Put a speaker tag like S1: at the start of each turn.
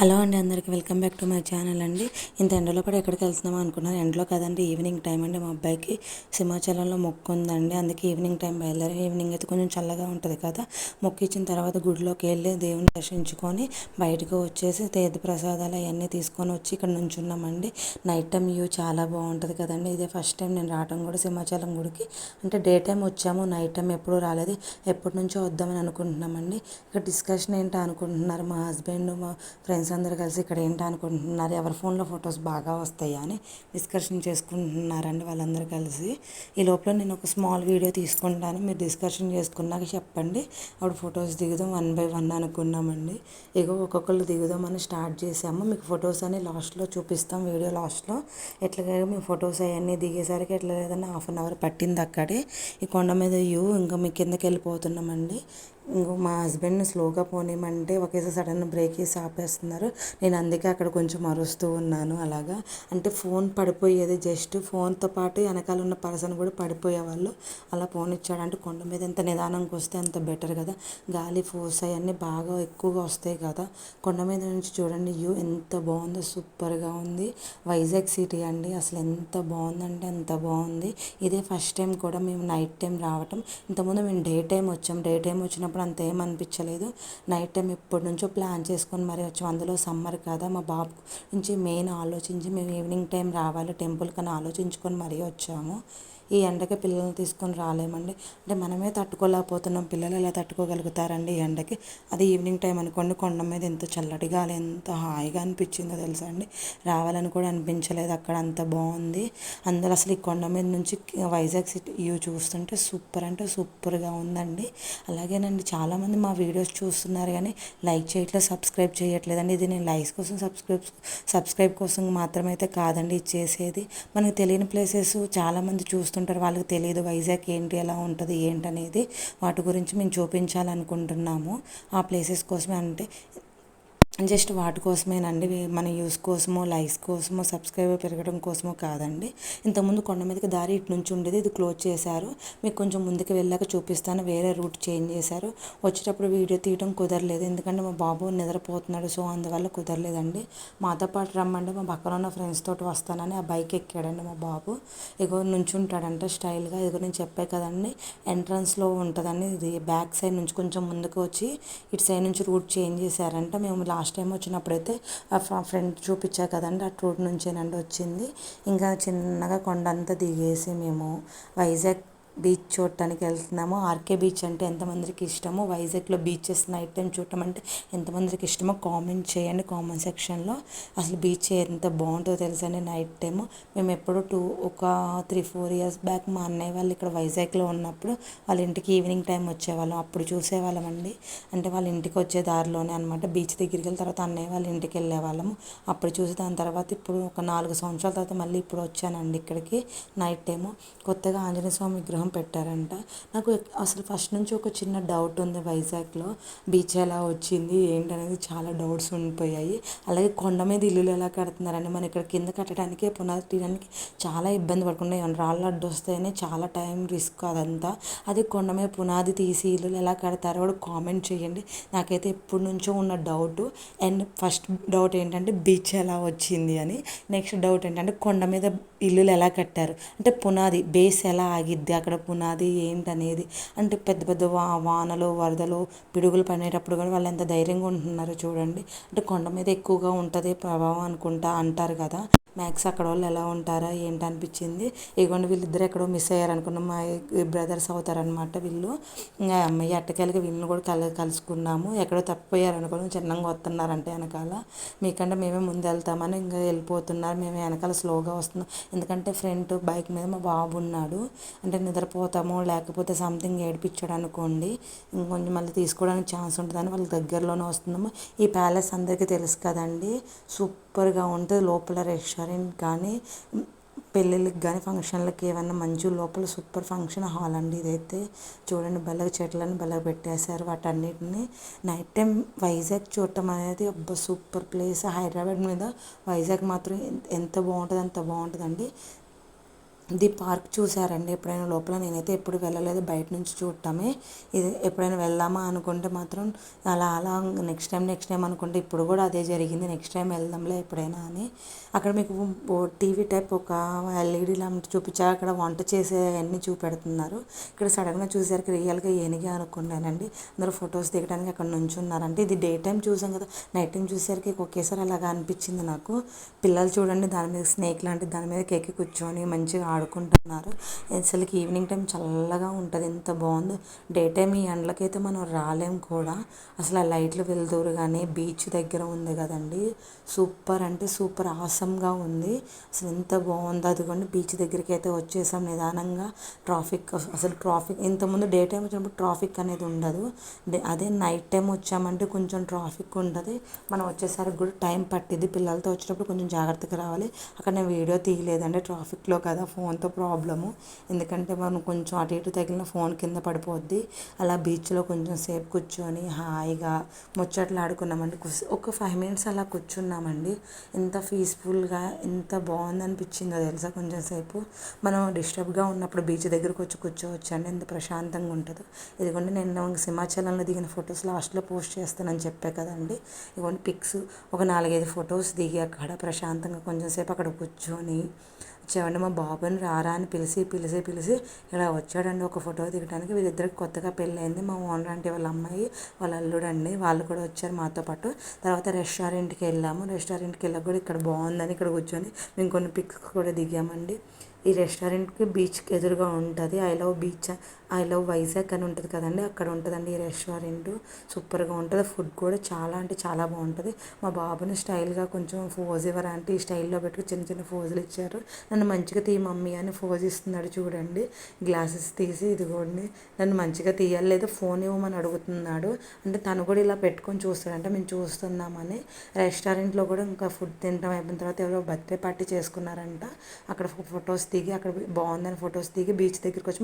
S1: Hello అండి అందరికీ welcome back to my channel అండి. ఇంత ఎండలో కూడా ఎక్కడికి వెళ్తున్నాం అనుకున్నారు. ఎండలో కదండి ఈవినింగ్ టైం అండి మా అబ్బాయికి. సింహాచలంలో మొక్కు ఉందండి. అందుకే ఈవినింగ్ టైం బయలుదేరి ఈవినింగ్ అయితే కొంచెం చల్లగా ఉంటుంది కదా. మొక్కు ఇచ్చిన తర్వాత గుడిలోకి వెళ్ళి దేవుని దర్శించుకొని బయటకు వచ్చేసి తీర్థ ప్రసాదాలు అవన్నీ తీసుకొని వచ్చి ఇక్కడ నుంచున్నామండి. నైట్ టైం వ్యూ చాలా బాగుంటుంది కదండి. ఇదే ఫస్ట్ టైం నేను రావడం కూడా సింహాచలం గుడికి. అంటే డే టైం వచ్చాము నైట్ టైం ఎప్పుడూ రాలేదు. ఎప్పటి నుంచో వద్దామని అనుకుంటున్నామండి. ఇక్కడ డిస్కషన్ ఏంటో అనుకుంటున్నారు? మా హస్బెండ్ మా ఫ్రెండ్స్ అందరు కలిసి ఇక్కడ ఏంటనుకుంటున్నారు? ఎవరి ఫోన్లో ఫొటోస్ బాగా వస్తాయా అని డిస్కషన్ చేసుకుంటున్నారండి వాళ్ళందరూ కలిసి. ఈ లోపల నేను ఒక స్మాల్ వీడియో తీసుకుంటాను. మీరు డిస్కషన్ చేసుకున్నాక చెప్పండి. అప్పుడు ఫొటోస్ దిగుదాం వన్ బై వన్ అనుకున్నామండి. ఇగో ఒక్కొక్కరు దిగుదామని స్టార్ట్ చేసాము మీకు ఫొటోస్ అని లాస్ట్లో చూపిస్తాం వీడియో లాస్ట్లో. ఎట్లా మీ ఫొటోస్ అవన్నీ దిగేసరికి ఎట్లా లేదన్నా హాఫ్ అన్ అవర్ పట్టింది అక్కడే. ఈ కొండ మీద వ్యూ ఇంకా మీ కిందకి వెళ్ళిపోతున్నామండి. ఇంకో మా హస్బెండ్ని స్లోగా పోనీయమంటే ఒకేసారి సడన్ బ్రేక్ వేసి ఆపేస్తున్నారు. నేను అందుకే అక్కడ కొంచెం అరుస్తూ ఉన్నాను అలాగా. అంటే ఫోన్ పడిపోయేది జస్ట్ ఫోన్తో పాటు వెనకాల ఉన్న పర్సన్ కూడా పడిపోయేవాళ్ళు. అలా ఫోన్ ఇచ్చాడు అంటే కొండ మీద ఎంత నిదానంగా వస్తే అంత బెటర్ కదా. గాలి ఫోర్స్ అవన్నీ బాగా ఎక్కువగా వస్తాయి కదా. కొండ మీద నుంచి చూడండి వ్యూ ఎంత బాగుందో సూపర్గా ఉంది. వైజాగ్ సిటీ అండి. అసలు ఎంత బాగుందంటే అంత బాగుంది. ఇదే ఫస్ట్ టైం కూడా మేము నైట్ టైం రావటం. ఇంతకుముందు మేము డే టైం వచ్చాం. డే టైం వచ్చినప్పుడు అంత ఏం అనిపించలేదు. నైట్ టైం ఎప్పటి నుంచో ప్లాన్ చేసుకొని మరీ వచ్చాం. అందులో సమ్మర్ కదా మా బాబు నుంచి మెయిన్ ఆలోచించి మేము ఈవినింగ్ టైం రావాలి టెంపుల్ కని ఆలోచించుకొని మరీ వచ్చాము. ఈ ఎండకి పిల్లల్ని తీసుకొని రాలేమండి. అంటే మనమే తట్టుకోలేకపోతున్నాం. పిల్లలు ఎలా తట్టుకోగలుగుతారండి ఈ ఎండకి? అది ఈవినింగ్ టైం అనుకోండి కొండ మీద ఎంత చల్లటిగా ఎంత హాయిగా అనిపించిందో తెలుసా అండి. రావాలని కూడా అనిపించలేదు. అక్కడ అంత బాగుంది. అందరూ అసలు ఈ కొండ మీద నుంచి వైజాగ్ సిటీ వ్యూ చూస్తుంటే సూపర్ అంటే సూపర్గా ఉందండి. అలాగేనండి. చాలామంది మా వీడియోస్ చూస్తున్నారు కానీ లైక్ చేయట్లేదు సబ్స్క్రైబ్ చేయట్లేదండి. ఇది నేను లైక్స్ కోసం సబ్స్క్రైబ్ సబ్స్క్రైబ్ కోసం మాత్రమైతే కాదండి ఇచ్చేసేది చేసేది. మనకు తెలియని ప్లేసెస్ చాలామంది చూస్తుంటారు. వాళ్ళకి తెలియదు వైజాగ్ ఏంటి ఎలా ఉంటుంది ఏంటనేది. వాటి గురించి మేము చూపించాలనుకుంటున్నాము. ఆ ప్లేసెస్ కోసమే అంటే జస్ట్ వాటి కోసమేనండి మన యూస్ కోసమో లైక్స్ కోసమో సబ్స్క్రైబర్ పెరగడం కోసమో కాదండి. ఇంతకుముందు కొండ మీదకి దారి ఇటు నుంచి ఉండేది ఇది క్లోజ్ చేశారు. మీకు కొంచెం ముందుకు వెళ్ళాక చూపిస్తాను వేరే రూట్ చేంజ్ చేశారు. వచ్చేటప్పుడు వీడియో తీయడం కుదరలేదు ఎందుకంటే మా బాబు నిద్రపోతున్నాడు సో అందువల్ల కుదరలేదండి. మాతో పాటు రమ్మంటే మా పక్కన ఉన్న ఫ్రెండ్స్ తోటి వస్తానని ఆ బైక్ ఎక్కాడండి మా బాబు. ఇగో నుంచుంటాడంట స్టైల్గా ఇదిగో నేను చెప్పే కదండి ఎంట్రన్స్లో ఉంటుందండి ఇది బ్యాక్ సైడ్ నుంచి కొంచెం ముందుకు వచ్చి ఇటు సైడ్ నుంచి రూట్ చేంజ్ చేశారంట. మేము లాస్ట్ లాస్ట్ టైం వచ్చినప్పుడైతే ఆ ఫ్రెండ్ చూపించా కదండి ఆ రూట్ నుంచేనండి వచ్చింది. ఇంకా చిన్నగా కొండంతా దిగేసి మేము వైజాగ్ బీచ్ చూడటానికి వెళ్తున్నాము. ఆర్కే బీచ్ అంటే ఎంతమందికి ఇష్టమో వైజాగ్లో బీచెస్ నైట్ టైం చూడటం అంటే ఎంతమందికి ఇష్టమో కామెంట్ చేయండి కామెంట్ సెక్షన్లో. అసలు బీచ్ ఎంత బాగుంటుందో తెలుసండి నైట్ టైము. మేము ఎప్పుడు టూ ఒక త్రీ ఫోర్ ఇయర్స్ బ్యాక్ మా అన్నయ్య వాళ్ళు ఇక్కడ వైజాగ్లో ఉన్నప్పుడు వాళ్ళ ఇంటికి ఈవినింగ్ టైం వచ్చేవాళ్ళం. అప్పుడు చూసేవాళ్ళం అండి అంటే వాళ్ళ ఇంటికి వచ్చే దారిలోనే అనమాట బీచ్ దగ్గరికి వెళ్ళిన తర్వాత అన్నయ్య వాళ్ళ ఇంటికి వెళ్ళేవాళ్ళము. అప్పుడు చూసి దాని తర్వాత ఇప్పుడు ఒక నాలుగు సంవత్సరాల తర్వాత మళ్ళీ ఇప్పుడు వచ్చానండి ఇక్కడికి నైట్ టైము. కొత్తగా ఆంజనేయ స్వామి విగ్రహం పెట్టారంట. నాకు అసలు ఫస్ట్ నుంచి ఒక చిన్న డౌట్ ఉంది వైజాగ్లో. బీచ్ ఎలా వచ్చింది ఏంటనేది చాలా డౌట్స్ ఉండిపోయాయి. అలాగే కొండ మీద ఇల్లులు ఎలా కడుతున్నారని మనం ఇక్కడ కింద కట్టడానికి పునాది తీయడానికి చాలా ఇబ్బంది పడుకున్నాయి రాళ్ళు అడ్డు వస్తాయని చాలా టైం రిస్క్ అదంతా. అది కొండ మీద పునాది తీసి ఇల్లులు ఎలా కడతారో కూడా కామెంట్ చేయండి. నాకైతే ఎప్పటి నుంచో ఉన్న డౌట్. అండ్ ఫస్ట్ డౌట్ ఏంటంటే బీచ్ ఎలా వచ్చింది అని. నెక్స్ట్ డౌట్ ఏంటంటే కొండ మీద ఇల్లులు ఎలా కట్టారు? అంటే పునాది బేస్ ఎలా ఆగిద్ది? అక్కడ పునాది ఏంటనేది? అంటే పెద్ద పెద్ద వా వానలు వరదలు పిడుగులు పడేటప్పుడు కూడా వాళ్ళు ఎంత ధైర్యంగా ఉంటున్నారో చూడండి. అంటే కొండ మీద ఎక్కువగా ఉంటుంది ప్రభావం అనుకుంటా అంటారు కదా. మ్యాక్స్ అక్కడ వాళ్ళు ఎలా ఉంటారా ఏంటి అనిపించింది? ఇగోండి వీళ్ళిద్దరు ఎక్కడో మిస్ అయ్యారనుకున్నాం. మా బ్రదర్స్ అవుతారనమాట వీళ్ళు. ఇంకా అమ్మాయి ఎట్టకేళ్ళకి వీళ్ళని కూడా కల కలుసుకున్నాము. ఎక్కడో తప్పిపోయారు చిన్నంగా వస్తున్నారంటే వెనకాల. మీకంటే మేమే ముందు వెళ్తామని ఇంకా వెళ్ళిపోతున్నారు. మేము వెనకాల స్లోగా వస్తున్నాం. ఎందుకంటే ఫ్రంట్ బైక్ మీద మా బాబు ఉన్నాడు. అంటే నిద్రపోతాము లేకపోతే సంథింగ్ ఏడిపించాడు అనుకోండి ఇంకొంచెం మళ్ళీ తీసుకోవడానికి ఛాన్స్ ఉంటుందని వాళ్ళ దగ్గరలోనే వస్తున్నాము. ఈ ప్యాలెస్ అందరికీ తెలుసు కదండి. సూపర్గా ఉంటుంది. లోపల రెస్టారెంట్ కానీ పెళ్ళిళ్ళకి కానీ ఫంక్షన్లకి ఏమన్నా మంచి లోపల సూపర్ ఫంక్షన్ హాల్ అండి ఇదైతే. చూడండి బల్ల చెట్లను బల్ల పెట్టేశారు వాటన్నిటిని. నైట్ టైం వైజాగ్ చూడటం అనేది అబ్బా సూపర్ ప్లేస్. హైదరాబాద్ మీద వైజాగ్ మాత్రం ఎంత బాగుంటుంది అంత బాగుంటుందండి. ది పార్క్ చూసారండి ఎప్పుడైనా లోపల? నేనైతే ఎప్పుడు వెళ్ళలేదు. బయట నుంచి చూడటమే. ఇది ఎప్పుడైనా వెళ్దామా అనుకుంటే మాత్రం అలా అలా నెక్స్ట్ టైం నెక్స్ట్ టైం అనుకుంటే ఇప్పుడు కూడా అదే జరిగింది. నెక్స్ట్ టైం వెళ్దాంలే ఎప్పుడైనా అని. అక్కడ మీకు టీవీ టైప్ ఒక ఎల్ఈడి లాంటి చూపించారు. అక్కడ వంట చేసే అన్నీ చూపెడుతున్నారు. ఇక్కడ సడన్గా చూసేసరికి రియల్గా ఏనిగా అనుకున్నానండి. అందరూ ఫొటోస్ దిగడానికి అక్కడ నుంచి ఉన్నారంటే ఇది డే టైం చూసాం కదా. నైట్ టైం చూసేసరికి ఒకేసారి అలాగా అనిపించింది నాకు. పిల్లలు చూడండి దాని మీద స్నేక్ లాంటి దాని మీద కేక్ కూర్చొని మంచిగా ఆడుకుంటున్నారు. అసలుకి ఈవినింగ్ టైం చల్లగా ఉంటుంది ఎంత బాగుందో. డే టైం ఈ ఎండలకైతే మనం రాలేం కూడా. అసలు ఆ లైట్లు వెళ్తురు కానీ బీచ్ దగ్గర ఉంది కదండి. సూపర్ అంటే సూపర్ ఆసమ్గా ఉంది. అసలు ఎంత బాగుందో. అదిగోండి బీచ్ దగ్గరికి అయితే వచ్చేసాం నిదానంగా. ట్రాఫిక్ అసలు ట్రాఫిక్ ఇంతకుముందు డే టైం వచ్చినప్పుడు ట్రాఫిక్ అనేది ఉండదు. అదే నైట్ టైం వచ్చామంటే కొంచెం ట్రాఫిక్ ఉంటుంది. మనం వచ్చేసరికి కూడా టైం పట్టింది పిల్లలతో వచ్చినప్పుడు కొంచెం జాగ్రత్తగా రావాలి. అక్కడ నేను వీడియో తీయలేదంటే ట్రాఫిక్లో కదా ఫోన్ ఫోన్తో ప్రాబ్లము. ఎందుకంటే మనం కొంచెం అటు ఇటు తగిలిన ఫోన్ కింద పడిపోద్ది. అలా బీచ్లో కొంచెం సేపు కూర్చొని హాయిగా ముచ్చట్లు ఆడుకున్నామండి ఒక ఫైవ్ మినిట్స్ అలా కూర్చున్నామండి. ఎంత పీస్ఫుల్గా ఎంత బాగుంది అనిపించిందో తెలుసా కొంచెం సేపు. మనం డిస్టర్బ్గా ఉన్నప్పుడు బీచ్ దగ్గరకు వచ్చి కూర్చోవచ్చు అండి ఎంత ప్రశాంతంగా ఉంటుందో. ఇదిగోండి నేను సింహాచలంలో దిగిన ఫొటోస్ లాస్ట్లో పోస్ట్ చేస్తానని చెప్పే కదండి. ఇదిగోండి పిక్స్ ఒక నాలుగైదు ఫొటోస్ దిగి అక్కడ ప్రశాంతంగా కొంచెం సేపు అక్కడ కూర్చొని వచ్చామండి. మా బాబుని రారా అని పిలిచి పిలిచి పిలిచి ఇలా వచ్చాడండి. ఒక ఫోటో దిగడానికి వీళ్ళిద్దరికి కొత్తగా పెళ్ళయింది. మా ఓనర్ అంటే వాళ్ళ అమ్మాయి వాళ్ళ అల్లుడండి వాళ్ళు కూడా వచ్చారు మాతో పాటు. తర్వాత రెస్టారెంట్కి వెళ్ళాము. రెస్టారెంట్కి వెళ్ళక కూడా ఇక్కడ బాగుందని ఇక్కడ కూర్చొని మేము కొన్ని పిక్స్ కూడా దిగామండి. ఈ రెస్టారెంట్కి బీచ్కి ఎదురుగా ఉంటుంది. I love beach I love Vizag అని ఉంటుంది కదండి. అక్కడ ఉంటుందండి ఈ రెస్టారెంట్. సూపర్గా ఉంటుంది. ఫుడ్ కూడా చాలా అంటే చాలా బాగుంటుంది. మా బాబుని స్టైల్గా కొంచెం ఫోజ్ ఇవ్వరా అంటే ఈ స్టైల్లో పెట్టుకు చిన్న చిన్న ఫోజులు ఇచ్చారు. నన్ను మంచిగా తీ మమ్మీ అని ఫోజ్ ఇస్తున్నాడు చూడండి. గ్లాసెస్ తీసి ఇదిగోండి. నన్ను మంచిగా తీయాలి లేదా ఫోన్ ఇవ్వమని అడుగుతున్నాడు. అంటే తను కూడా ఇలా పెట్టుకొని చూస్తాడంటే. మేము చూస్తున్నామని. రెస్టారెంట్లో కూడా ఇంకా ఫుడ్ తింటాం అయిపోయిన తర్వాత ఎవరో బర్త్డే పార్టీ చేసుకున్నారంట. అక్కడ ఫొటోస్ దిగి అక్కడ బాగుందని ఫొటోస్ దిగి బీచ్ దగ్గరికి వచ్చి